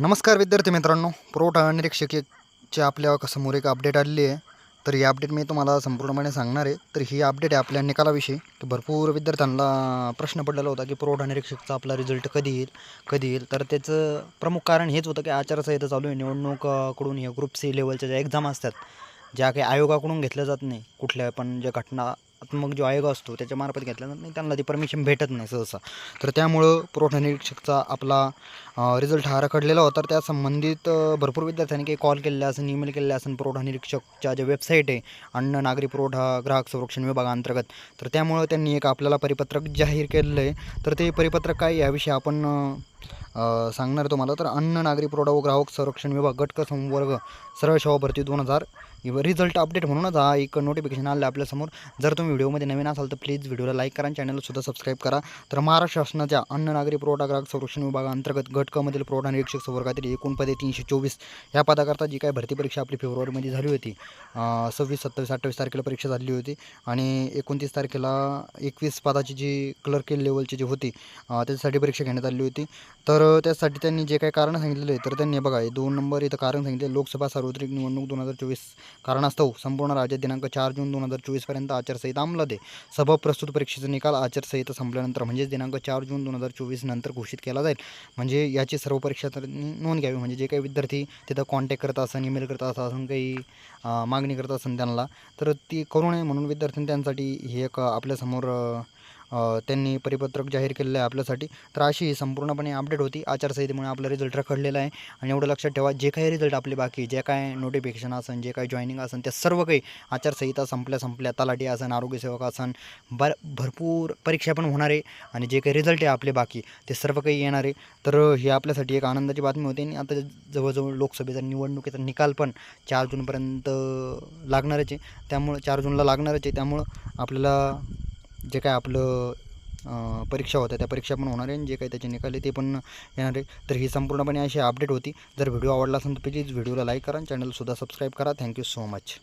नमस्कार विद्यार्थी मित्रांनो. पुरवठा निरीक्षकेच्या आपल्यासमोर एक अपडेट आलेली आहे. तर ही अपडेट मी तुम्हाला संपूर्णपणे सांगणार आहे. तर ही अपडेट आहे आपल्या निकालाविषयी. की भरपूर विद्यार्थ्यांना प्रश्न पडलेला होता की पुरवठा निरीक्षकचा आपला रिझल्ट कधी येईल कधी येईल? तर त्याचं प्रमुख कारण हेच होतं की आचारसंहिता चालू आहे. निवडणूककडून हे ग्रुप सी लेवलच्या ज्या एक्झाम असतात ज्या काही आयोगाकडून घेतल्या जात नाही कुठल्या पण ज्या घटना आत्मक जो आयोग असतो त्याच्यामार्फत घेतला जात नाही त्यांना ती परमिशन भेटत नाही सहसा. तर त्यामुळं पुरवठा निरीक्षकचा आपला रिझल्ट हा रखडलेला होता. तर त्या संबंधित भरपूर विद्यार्थ्यांनी काही कॉल केलेले असेल ईमेल केलेले असेल पुरवठा निरीक्षकच्या ज्या वेबसाईट आहे अन्न नागरी पुरवठा ग्राहक संरक्षण विभागाअंतर्गत तर त्यामुळं त्यांनी एक आपल्याला परिपत्रक जाहीर केलेलं आहे. तर ते परिपत्रक काय याविषयी आपण सांगणार तुम्हाला. तर अन्न नागरी पुरवठा व ग्राहक संरक्षण विभाग गटक संवर्ग सरळ सेवा भरती दोन हजार रिझल्ट अपडेट म्हणूनच हा एक नोटिफिकेशन आलं आपल्यासमोर जर तुम्ही व्हिडिओमध्ये नवीन असाल तर प्लीज व्हिडिओला लाईक करा आणि चॅनलला सबस्क्राईब करा. तर महाराष्ट्र शासनाच्या अन्न नागरी पुरवठा ग्राहक संरक्षण विभागाअंतर्गत गटकामधील पुरवठा निरीक्षक संवर्गातील एकूण पदे तीनशे चोवीस या पदाकरता जी काय भरती परीक्षा आपली फेब्रुवारीमध्ये झाली होती सव्वीस सत्तावीस अठ्ठावीस तारखेला परीक्षा झाली होती आणि एकोणतीस तारखेला एकवीस पदाची जी क्लर्क लेवलची जी होती त्याच्यासाठी परीक्षा घेण्यात आली होती. तर त्यासाठी त्यांनी जे काही कारण सांगितलेले आहे तर त्यांनी बघा हे दोन नंबर इथं कारण सांगितले. लोकसभा सार्वत्रिक निवडणूक दोन हजार चोवीस कारणास्तव संपूर्ण राज्यात दिनांक चार जून दोन हजार चोवीसपर्यंत आचारसंहिता अंमलात आहे. सभा प्रस्तुत परीक्षेचा निकाल आचारसंहिता संपल्यानंतर म्हणजेच दिनांक चार जून दोन हजार चोवीस नंतर घोषित केला जाईल. म्हणजे याची सर्व परीक्षार्थ्यांनी नोंद घ्यावी. म्हणजे जे काही विद्यार्थी तिथं कॉन्टॅक्ट करत असन ईमेल करत असं काही मागणी करत असन त्यांना तर ती करू नये म्हणून विद्यार्थ्यांनी त्यांसाठी हे एक आपल्यासमोर त्यांनी परिपत्रक जाहीर केलेलं आहे आपल्यासाठी. तर अशी ही संपूर्णपणे अपडेट होती. आचारसंहितेमुळे आपला रिझल्ट रखडलेला आहे. आणि एवढं लक्षात ठेवा जे काही रिझल्ट आपले बाकी जे काय नोटिफिकेशन असन जे काय जॉईनिंग असन त्या सर्व काही आचारसंहिता संपल्या संपल्या तलाठी असन आरोग्यसेवक असन बर भरपूर परीक्षा पण होणार आहे. आणि जे काही रिझल्ट आहे आपले बाकी ते सर्व काही येणार आहे. तर ही आपल्यासाठी एक आनंदाची बातमी होती. आणि आता जवळजवळ लोकसभेचा निवडणुकीचा निकाल पण चार जूनपर्यंत लागणारच आहे. त्यामुळं चार जूनला लागणारच आहे. त्यामुळं आपल्याला जे काय आपलं परीक्षा होत्या त्या परीक्षा पण होणार आहे आणि जे काही त्याचे निकाल आहे ते पण येणार आहे. तर ही संपूर्णपणे अशी अपडेट होती. जर व्हिडिओ आवडला असेल तर प्लीज व्हिडिओला लाईक करा आणि चॅनलसुद्धा सबस्क्राईब करा. Thank you so much